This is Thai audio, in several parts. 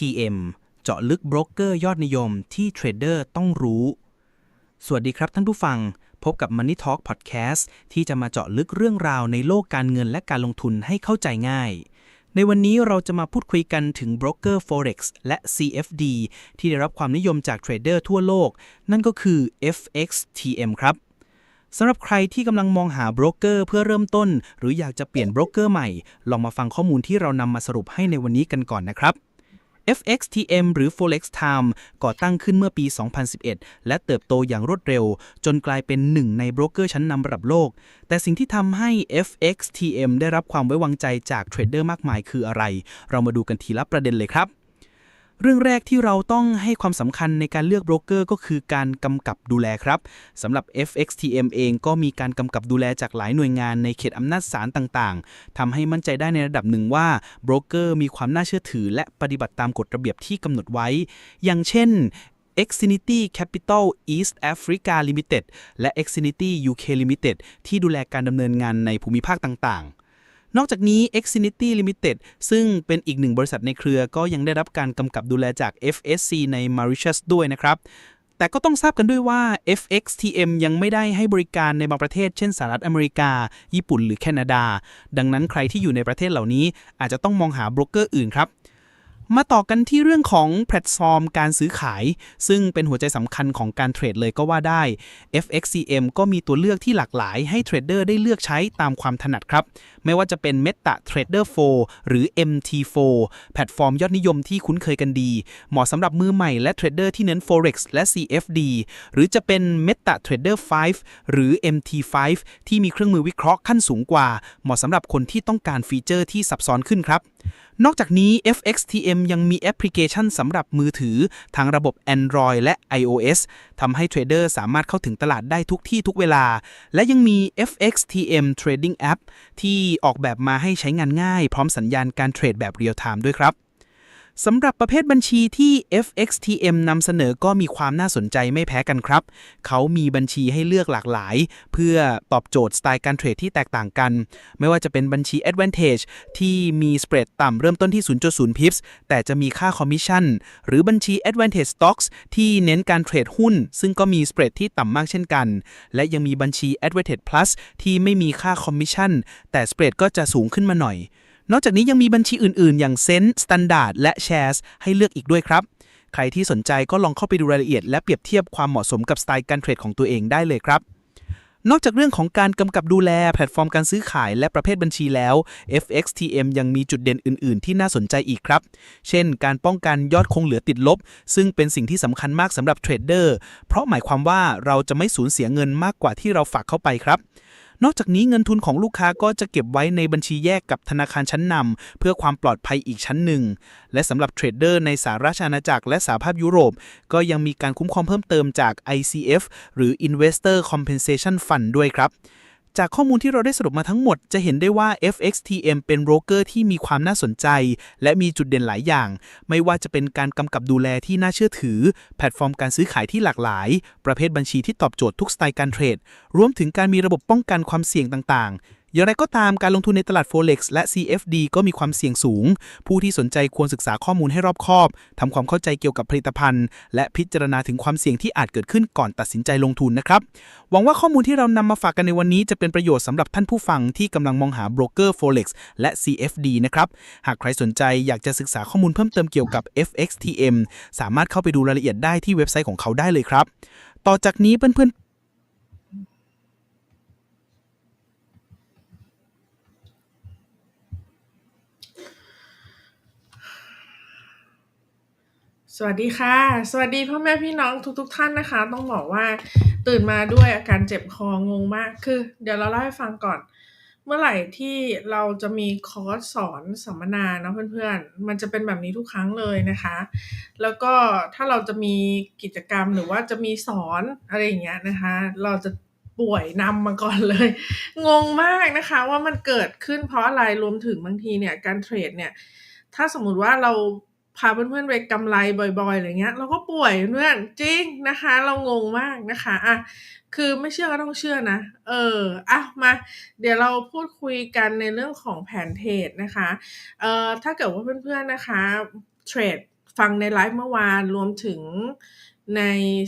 TM เจาะลึกโบรกเกอร์ยอดนิยมที่เทรดเดอร์ต้องรู้ สวัสดีครับท่านผู้ฟัง พบกับ Money Talk Podcast ที่จะมาเจาะลึกเรื่องราวในโลกการเงินและการลงทุนให้เข้าใจง่าย ในวันนี้เราจะมาพูดคุยกันถึงโบรกเกอร์ Forex และ CFD ที่ได้รับความนิยมจากเทรดเดอร์ทั่วโลก นั่นก็คือ FXTM ครับสำหรับใครที่กำลังมองหาโบรกเกอร์เพื่อเริ่มต้น หรืออยากจะเปลี่ยนโบรกเกอร์ใหม่ ลองมาฟังข้อมูลที่เรานำมาสรุปให้ในวันนี้กันก่อนนะครับ FXTM หรือ Forex Time ก่อตั้งขึ้นเมื่อปี 2011 และเติบโตอย่างรวดเร็ว จนกลายเป็นหนึ่งในโบรกเกอร์ชั้นนำระดับโลก แต่สิ่งที่ทำให้ FXTM ได้รับความไว้วางใจจากเทรดเดอร์มากมายคืออะไร เรามาดูกันทีละประเด็นเลยครับ เรื่องแรกที่เราต้องให้ความสำคัญในการเลือกโบรกเกอร์ก็คือการกำกับดูแลครับสำหรับ FXTM เองก็มีการกำกับดูแลจากหลายหน่วยงานในเขตอำนาจศาลต่างๆทำให้มั่นใจได้ในระดับหนึ่งว่าโบรกเกอร์มีความน่าเชื่อถือ และปฏิบัติตามกฎระเบียบที่กำหนดไว้ อย่างเช่น Xfinity Capital East Africa Limited และ Xfinity UK Limited ที่ดูแลการดำเนินงานในภูมิภาคต่างๆ นอกจากนี้ Xfinity Limited ซึ่งเป็นอีกหนึ่งบริษัทในเครือก็ยังได้รับการกำกับดูแลจาก FSC ใน Mauritius ด้วยนะครับแต่ก็ต้องทราบกันด้วยว่า FXTM ยังไม่ได้ให้บริการในบางประเทศ เช่นสหรัฐอเมริกา ญี่ปุ่น หรือแคนาดา ดังนั้นใครที่อยู่ในประเทศเหล่านี้อาจจะต้องมองหาโบรกเกอร์อื่นครับ มาต่อกันที่เรื่องของแพลตฟอร์มการซื้อขาย ซึ่งเป็นหัวใจสำคัญของการเทรดเลยก็ว่าได้ FXCM ก็มีตัวเลือกที่หลากหลายให้เทรดเดอร์ได้เลือกใช้ตามความถนัดครับ ไม่ว่าจะเป็น Meta Trader 4 หรือ MT4 แพลตฟอร์มยอดนิยมที่คุ้นเคยกันดี เหมาะสำหรับมือใหม่และเทรดเดอร์ที่เน้น Forex และ CFD หรือจะเป็น Meta Trader 5 หรือ MT5 ที่มีเครื่องมือวิเคราะห์ขั้นสูงกว่า เหมาะสำหรับคนที่ต้องการฟีเจอร์ที่ซับซ้อนขึ้นครับนอกจากนี้ FXTM ยังมีแอปพลิเคชันสำหรับมือถือทั้งระบบ Android และ iOS ทำให้เทรดเดอร์สามารถเข้าถึงตลาดได้ทุกที่ทุกเวลา และยังมี FXTM Trading App ที่ออกแบบมาให้ใช้งานง่าย พร้อมสัญญาณการเทรดแบบเรียลไทม์ด้วยครับ สำหรับประเภทบัญชีที่ FXTM นำเสนอก็มีความน่าสนใจไม่แพ้กันครับ เขามีบัญชีให้เลือกหลากหลาย เพื่อตอบโจทย์สไตล์การเทรดที่แตกต่างกัน ไม่ว่าจะเป็นบัญชี Advantage ที่มีสเปรดต่ำเริ่มต้นที่ 0.0พิปส์แต่จะมีค่าคอมมิชชั่น หรือบัญชี Advantage Stocks ที่เน้นการเทรดหุ้น ซึ่งก็มีสเปรดที่ต่ำมากเช่นกัน และยังมีบัญชี Advantage Plus ที่ไม่มีค่าคอมมิชชั่นแต่สเปรดก็จะสูงขึ้นมาหน่อย นอกจากนี้ยังมีบัญชีอื่น ๆ อย่างเซน Standard และ Shares ให้เลือกอีกด้วยครับ ใครที่สนใจก็ลองเข้าไปดูรายละเอียด และเปรียบเทียบความเหมาะสมกับสไตล์การเทรดของตัวเองได้เลยครับนอกจากเรื่องของการกำกับดูแลแพลตฟอร์มการซื้อขายและประเภทบัญชีแล้ว FXTM ยังมีจุดเด่นอื่น ๆ ที่น่าสนใจอีกครับ เช่น การป้องกันยอดคงเหลือติดลบ ซึ่งเป็นสิ่งที่สำคัญมากสำหรับเทรดเดอร์ เพราะหมายความว่าเราจะไม่สูญเสียเงินมากกว่าที่เราฝากเข้าไปครับ นอกจากนี้เงินทุนของลูกค้าก็จะเก็บไว้ในบัญชีแยกกับธนาคารชั้นนำเพื่อความปลอดภัยอีกชั้นหนึ่ง และสำหรับเทรดเดอร์ในสหราชอาณาจักรและสหภาพยุโรป ก็ยังมีการคุ้มครองเพิ่มเติมจาก ICF หรือ Investor Compensation Fund ด้วยครับ จากข้อมูลที่เราได้สรุปมาทั้งหมด จะเห็นได้ว่า FXTM เป็นโบรกเกอร์ที่มีความน่าสนใจ และมีจุดเด่นหลายอย่าง ไม่ว่าจะเป็นการกำกับดูแลที่น่าเชื่อถือ แพลตฟอร์มการซื้อขายที่หลากหลาย ประเภทบัญชีที่ตอบโจทย์ทุกสไตล์การเทรด รวมถึงการมีระบบป้องกันความเสี่ยงต่างๆ อย่างไรก็ตามการลงทุนในตลาด Forex และ CFD ก็มีความเสี่ยงสูง ผู้ที่สนใจควรศึกษาข้อมูลให้รอบคอบทำความเข้าใจเกี่ยวกับผลิตภัณฑ์ และพิจารณาถึงความเสี่ยงที่อาจเกิดขึ้นก่อนตัดสินใจลงทุนนะครับ หวังว่าข้อมูลที่เรานำมาฝากกันในวันนี้จะเป็นประโยชน์สำหรับท่านผู้ฟังที่กำลังมองหาโบรกเกอร์ Forex และ CFD นะครับ หากใครสนใจอยากจะศึกษาข้อมูลเพิ่มเติมเกี่ยวกับ FXTM สามารถเข้าไปดูรายละเอียดได้ที่เว็บไซต์ของเขาได้เลยครับ ต่อจากนี้เพื่อนๆ สวัสดีค่ะ สวัสดีพ่อแม่พี่น้องทุกๆทท่านนะคะ ต้องบอกว่าตื่นมาด้วยอาการเจ็บคองงมากคือ เดี๋ยวเราเล่าให้ฟังก่อน เมื่อไหร่ที่เราจะมีคอร์สสอนสัมมนาเนาะเพื่อนๆ มันจะเป็นแบบนี้ทุกครั้งเลยนะคะ แล้วก็ถ้าเราจะมีกิจกรรมหรือว่าจะมีสอนอะไรอย่างเงี้ยนะคะ เราจะป่วยนำมาก่อนเลย งงมากนะคะว่ามันเกิดขึ้นเพราะอะไรรวมถึงบางทีเนี่ยการเทรดเนี่ยถ้าสมมุติว่าเรา พาเพื่อนๆไปกำไรบ่อยๆอะไรเงี้ยเราก็ป่วยเพื่อนจริงนะคะ เรางงมากนะคะอะคือไม่เชื่อก็ต้องเชื่อนะ เอออะมา เดี๋ยวเราพูดคุยกันในเรื่องของแผนเทรดนะคะเอ่อถ้าเกิดว่าเพื่อนๆนะคะเทรดฟังในไลฟ์เมื่อวานรวมถึงใน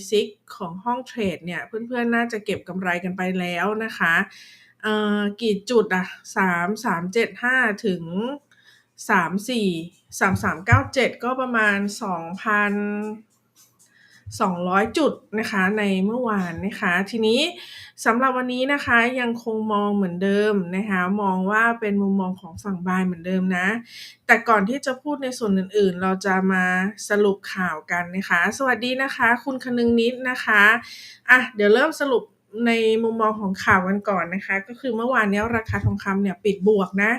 ซิกของห้องเทรดเนี่ย เพื่อนๆน่าจะเก็บกำไรกันไปแล้วนะคะเอ่อกี่จุดอะสามสามเจ็ดห้าถึง สามสี่สามสามเก้าเจ็ดก็ประมาณสองพัน200จุดนะคะในเมื่อวานนะคะทีนี้สำหรับวันนี้นะคะยังคงมองเหมือนเดิมนะคะมองว่าเป็นมุมมองของฝั่งบายเหมือนเดิมนะ แต่ก่อนที่จะพูดในส่วนอื่นๆ เราจะมาสรุปข่าวกันนะคะ สวัสดีนะคะ คุณคนึงนิดนะคะอะเดี๋ยวเริ่มสรุปในมุมมองของข่าวกันก่อนนะคะ ก็คือเมื่อวานนี้ราคาทองคำเนี่ยปิดบวกนะ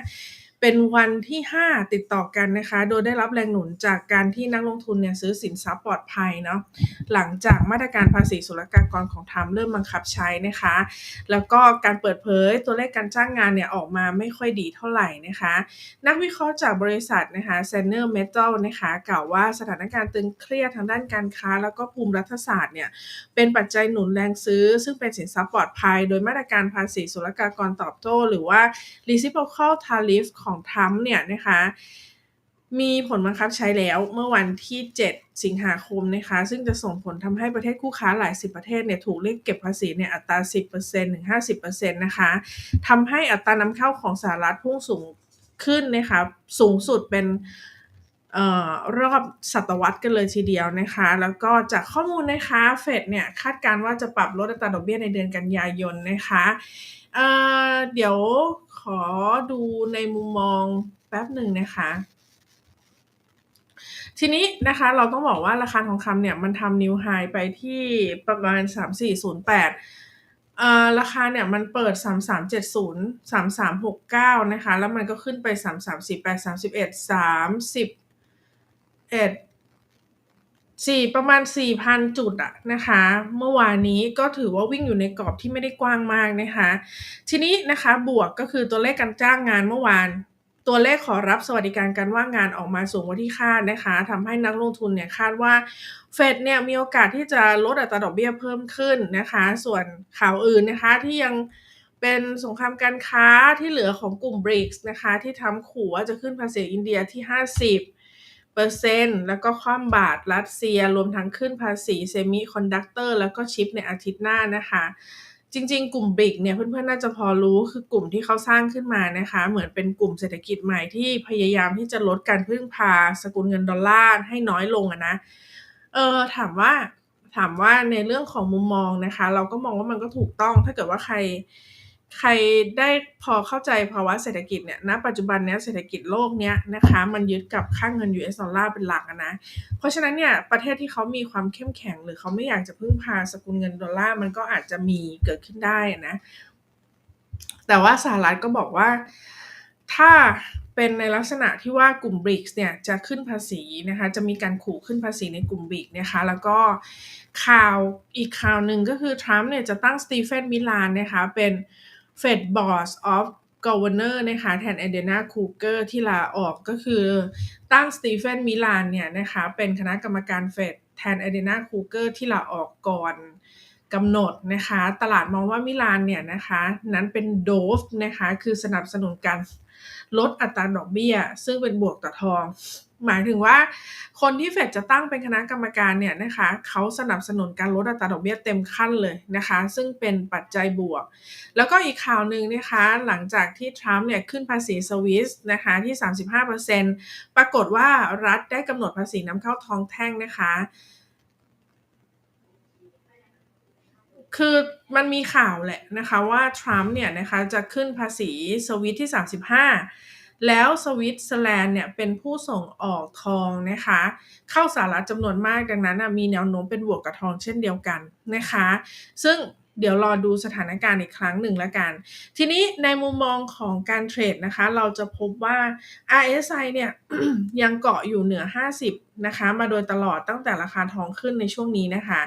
เป็นวันที่ 5 ติดต่อกันนะคะ โดยได้รับแรงหนุนจากการที่นักลงทุนเนี่ยซื้อสินทรัพย์ปลอดภัยเนาะหลังจากมาตรการภาษีศุลกากรของทรัมป์เริ่มบังคับใช้นะคะ แล้วก็การเปิดเผยตัวเลขการจ้างงานเนี่ยออกมาไม่ค่อยดีเท่าไหร่นะคะ นักวิเคราะห์จากบริษัทนะคะ s e n e r Metal นะคะกล่าวว่าสถานการณ์ตึงเครียดทางด้านการค้า แล้วก็ภูมิรัฐศาสตร์เนี่ยเป็นปัจจัยหนุนแรงซื้อ ซึ่งเป็นสินทรัพย์ปลอดภัย โดยมาตรการภาษีศุลกากรตอบโต้ หรือว่า reciprocal tariff ของทรัมป์เนี่ยนะคะมีผลบังคับใช้แล้วเมื่อวันที่ 7 สิงหาคมนะคะ ซึ่งจะส่งผลทำให้ประเทศคู่ค้าหลายสิบประเทศเนี่ยถูกเรียกเก็บภาษีในอัตรา 10%ถึง 50%นะคะทำให้อัตรานำเข้าของสหรัฐพุ่งสูงขึ้นนะคะ สูงสุดเป็น ออรอบศตวรรษกันเลยทีเดียวนะคะ แล้วก็จากข้อมูลนะคะเฟดเนี่ยคาดการณ์ว่าจะปรับลดอัตราดอกเบี้ยในเดือนกันยายนนะคะเเดี๋ยวขอดูในมุมมองแป๊บหนึ่งนะคะทีนี้นะคะเราต้องบอกว่าราคาทองคำเนี่ยมันทำนิวไฮไปที่ประมาณ 3408เอ่อราคาเนี่ยมันเปิด 3370 3369 นะคะ แล้วมันก็ขึ้นไป 3348 31 31 4ประมาณ 4,000 จุดอะนะคะ เมื่อวานนี้ก็ถือว่าวิ่งอยู่ในกรอบที่ไม่ได้กว้างมากนะคะ ทีนี้นะคะบวกก็คือตัวเลขการจ้างงานเมื่อวาน ตัวเลขขอรับสวัสดิการการว่างงานออกมาสูงกว่าที่คาดนะคะทำให้นักลงทุนเนี่ยคาดว่าเฟดเนี่ยมีโอกาสที่จะลดอัตราดอกเบี้ยเพิ่มขึ้นนะคะ ส่วนข่าวอื่นนะคะที่ยังเป็นสงครามการค้าที่เหลือของกลุ่ม BRICS นะคะ ที่ทำขู่ว่าจะขึ้นภาษีอินเดียที่ 50 เปอร์เซ็นต์แล้วก็คว่ำบาตรรัสเซีย รวมทั้งขึ้นภาษีเซมิคอนดักเตอร์แล้วก็ชิปในอาทิตย์หน้านะคะจริงๆ กลุ่ม BRIC เนี่ยเพื่อนๆ น่าจะพอรู้คือกลุ่มที่เขาสร้างขึ้นมานะคะ เหมือนเป็นกลุ่มเศรษฐกิจใหม่ที่พยายามที่จะลดการพึ่งพาสกุลเงินดอลลาร์ให้น้อยลงอะนะเออถามว่าถามว่าในเรื่องของมุมมองนะคะ เราก็มองว่ามันก็ถูกต้องถ้าเกิดว่าใคร ใครได้พอเข้าใจภาวะเศรษฐกิจเนี่ยณปัจจุบันเนี้ยเศรษฐกิจโลกเนี้ยนะคะมันยึดกับค่าเงิน US ดอลลาร์เป็นหลักนะ เพราะฉะนั้นเนี่ยประเทศที่เขามีความเข้มแข็ง หรือเขาไม่อยากจะพึ่งพาสกุลเงินดอลลาร์มันก็อาจจะมีเกิดขึ้นได้นะ แต่ว่าสหรัฐก็บอกว่าถ้าเป็นในลักษณะที่ว่ากลุ่ม BRICS เนี่ยจะขึ้นภาษีนะคะจะมีการขู่ขึ้นภาษีในกลุ่ม BRICS นะคะแล้วก็ข่าวอีกข่าวหนึ่งก็คือทรัมป์เนี่ยจะตั้งสตีเฟนมิลานนะคะเป็น Fed Board of Governor นะคะแทนเอเดนาคูเกอร์ที่ลาออกก็คือตั้งสตีเฟนมิลานเนี่ยนะคะเป็นคณะกรรมการเฟดแทนเอเดนาคูเกอร์ที่ลาออกก่อนกำหนดนะคะตลาดมองว่ามิลานเนี่ยนะคะนั้นเป็นโดฟนะคะคือสนับสนุนการลดอัตราดอกเบี้ย ซึ่งเป็นบวกต่อทอง หมายถึงว่าคนที่เฟดจะตั้งเป็นคณะกรรมการเนี่ยนะคะเขาสนับสนุนการลดอัตราดอกเบี้ยเต็มขั้นเลยนะคะ ซึ่งเป็นปัจจัยบวก แล้วก็อีกข่าวหนึ่งนะคะหลังจากที่ทรัมป์เนี่ยขึ้นภาษีสวิสนะคะที่ 35%ปรากฏว่ารัฐได้กำหนดภาษีนำเข้าทองแท่งนะคะคือมันมีข่าวแหละนะคะว่าทรัมป์เนี่ยนะคะจะขึ้นภาษีสวิตที่ 35 แล้วสวิตเซอร์แลนด์เนี่ยเป็นผู้ส่งออกทองนะคะ เข้าสหรัฐจำนวนมากดังนั้นนะมีแนวโน้มเป็นบวกกับทองเช่นเดียวกันนะคะ ซึ่งเดี๋ยวรอดูสถานการณ์อีกครั้งหนึ่งแล้วกัน ทีนี้ในมุมมองของการเทรดนะคะ เราจะพบว่า RSI เนี่ยยังเกาะอยู่เหนือ 50 นะคะ มาโดยตลอดตั้งแต่ราคาทองขึ้นในช่วงนี้นะคะ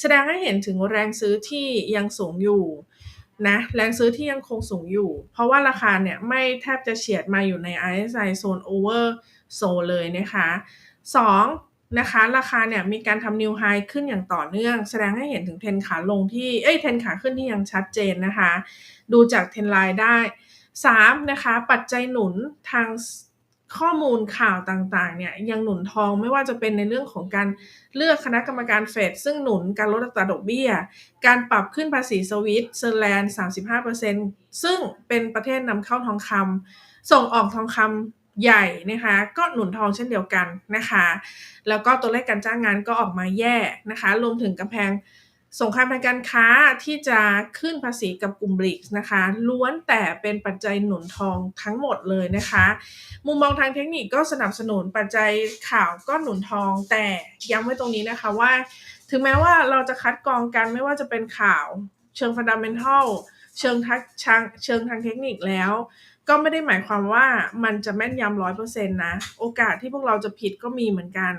แสดงให้เห็นถึงแรงซื้อที่ยังสูงอยู่ นะแรงซื้อที่ยังคงสูงอยู่ เพราะว่าราคาเนี่ยไม่แทบจะเฉียดมาอยู่ใน RSI โซน over โซเลยนะคะ 2. นะคะราคาเนี่ยมีการทำนิวไฮขึ้นอย่างต่อเนื่อง แสดงให้เห็นถึงเทนขาลงที่เอ้ยเทนขาขึ้นที่ยังชัดเจนนะคะ ดูจากเทนไลน์ได้ 3. นะคะปัจจัยหนุนทาง ข้อมูลข่าวต่างๆเนี่ยยังหนุนทองไม่ว่าจะเป็นในเรื่องของการเลือกคณะกรรมการเฟดซึ่งหนุนการลดอัตราดอกเบี้ย การปรับขึ้นภาษีสวิตเซอร์แลนด์ 35%ซึ่งเป็นประเทศนำเข้าทองคำส่งออกทองคำใหญ่นะคะก็หนุนทองเช่นเดียวกันนะคะ แล้วก็ตัวเลขการจ้างงานก็ออกมาแย่นะคะ รวมถึงกำแพง สงครามทางการค้าที่จะขึ้นภาษีกับกลุ่มบริกนะคะล้วนแต่เป็นปัจจัยหนุนทองทั้งหมดเลยนะคะ มุมมองทางเทคนิคก็สนับสนุนปัจจัยข่าวก็หนุนทอง แต่ย้ำไว้ตรงนี้นะคะว่า ถึงแม้ว่าเราจะคัดกรองกันไม่ว่าจะเป็นข่าว เชิงฟันดัมเมนทัลเชิงทักเชิงทางเทคนิคแล้ว ก็ไม่ได้หมายความว่ามันจะแม่นยำร้อยเปอร์เซ็นต์นะ โอกาสที่พวกเราจะผิดก็มีเหมือนกัน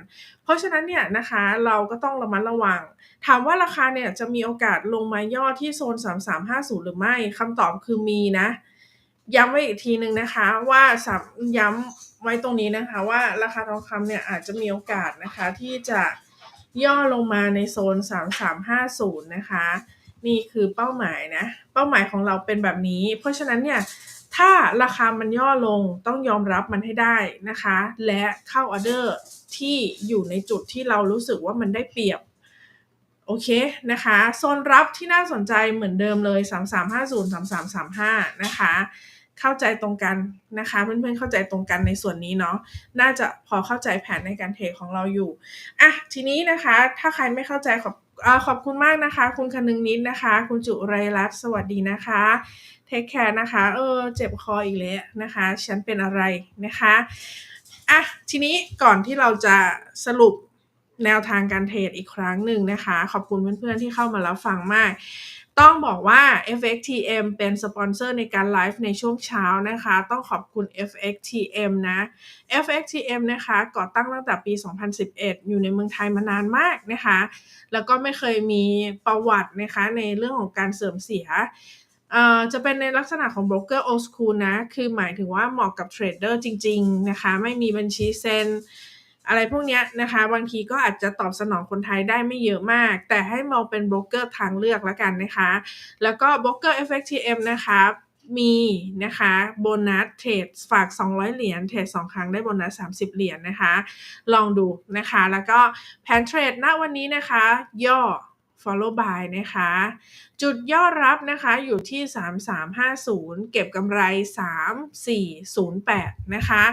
เพราะฉะนั้นเนี่ยนะคะเราก็ต้องระมัดระวัง ถามว่าราคาเนี่ยจะมีโอกาสลงมาย่อที่โซน 3350 หรือไม่คำตอบคือมีนะ ย้ำไว้อีกทีหนึ่งนะคะว่าสามย้ำไว้ตรงนี้นะคะว่าราคาทองคำเนี่ยอาจจะมีโอกาสนะคะที่จะย่อลงมาในโซน 3350 นะคะ นี่คือเป้าหมายนะ เป้าหมายของเราเป็นแบบนี้ เพราะฉะนั้นเนี่ย ถ้าราคามันย่อลงต้องยอมรับมันให้ได้นะคะ และเข้าออเดอร์ที่อยู่ในจุดที่เรารู้สึกว่ามันได้เปรียบโอเคนะคะโซนรับที่น่าสนใจเหมือนเดิมเลย 3350 3335 นะคะ เข้าใจตรงกันนะคะ เพื่อนๆเข้าใจตรงกันในส่วนนี้เนาะน่าจะพอเข้าใจแผนในการเทรดของเราอยู่อะทีนี้นะคะ ถ้าใครไม่เข้าใจขอบ ขอบคุณมากนะคะ คุณคนึงนิดนะคะ คุณจุไรรัตน์สวัสดีนะคะเทคแคร์นะคะเออเจ็บคออีกแล้วนะคะ ฉันเป็นอะไรนะคะอะทีนี้ก่อนที่เราจะสรุปแนวทางการเทรดอีกครั้งหนึ่งนะคะ ขอบคุณเพื่อนๆที่เข้ามาแล้วฟังมาก ต้องบอกว่า FXTM เป็นสปอนเซอร์ในการไลฟ์ในช่วงเช้านะคะ ต้องขอบคุณ FXTM นะ FXTM นะคะก่อตั้งตั้งแต่ปี 2011 อยู่ในเมืองไทยมานานมากนะคะ แล้วก็ไม่เคยมีประวัตินะคะในเรื่องของการเสื่อมเสียเอ่อจะเป็นในลักษณะของโบรกเกอร์ old school นะ คือหมายถึงว่าเหมาะกับเทรดเดอร์จริง ๆ นะคะ ไม่มีบัญชีเซ็น อะไรพวกนี้นะคะ บางทีก็อาจจะตอบสนองคนไทยได้ไม่เยอะมาก แต่ให้มองเป็นโบรกเกอร์ทางเลือกแล้วกันนะคะ แล้วก็โบรกเกอร์ FXTM นะคะมีนะคะโบนัสเทรดฝาก 200 เหรียญเทรด2 ครั้งได้โบนัส 30 เหรียญนะคะ ลองดูนะคะ แล้วก็แผนเทรดณวันนี้นะคะ ย่อ follow by นะคะ จุดย่อรับนะคะอยู่ที่ 3350 เก็บกำไร 3408 นะคะ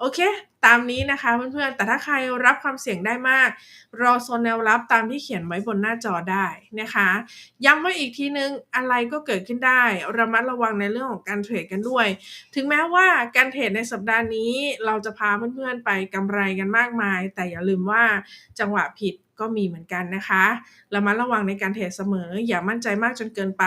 โอเค ตามนี้นะคะเพื่อนๆ แต่ถ้าใครรับความเสี่ยงได้มาก รอโซนแนวรับตามที่เขียนไว้บนหน้าจอได้นะคะ ย้ำไว้อีกทีนึง อะไรก็เกิดขึ้นได้ ระมัดระวังในเรื่องของการเทรดกันด้วย ถึงแม้ว่าการเทรดในสัปดาห์นี้ เราจะพาเพื่อนๆ ไปกำไรกันมากมาย แต่อย่าลืมว่าจังหวะผิด ก็มีเหมือนกันนะคะระมัดระวังในการเทรดเสมอ อย่ามั่นใจมากจนเกินไป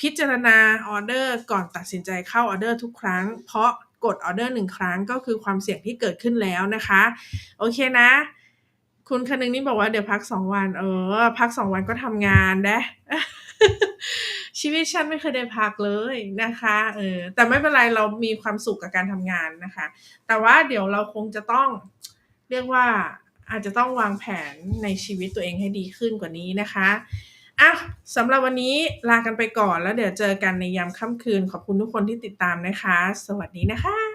พิจารณาออเดอร์ก่อนตัดสินใจเข้าออเดอร์ทุกครั้ง เพราะกดออเดอร์หนึ่งครั้งก็คือความเสี่ยงที่เกิดขึ้นแล้วนะคะ โอเคนะ คุณคนึงนี่บอกว่าเดี๋ยวพักสองวัน เออ พักสองวันก็ทำงานนะชีวิตฉันไม่เคยได้พักเลยนะคะเออแต่ไม่เป็นไรเรามีความสุขกับการทำงานนะคะ แต่ว่าเดี๋ยวเราคงจะต้องเรียกว่า อาจจะต้องวางแผนในชีวิตตัวเองให้ดีขึ้นกว่านี้นะคะอะสำหรับวันนี้ลากันไปก่อนแล้วเดี๋ยวเจอกันในยามค่ำคืน ขอบคุณทุกคนที่ติดตามนะคะ สวัสดีนะคะ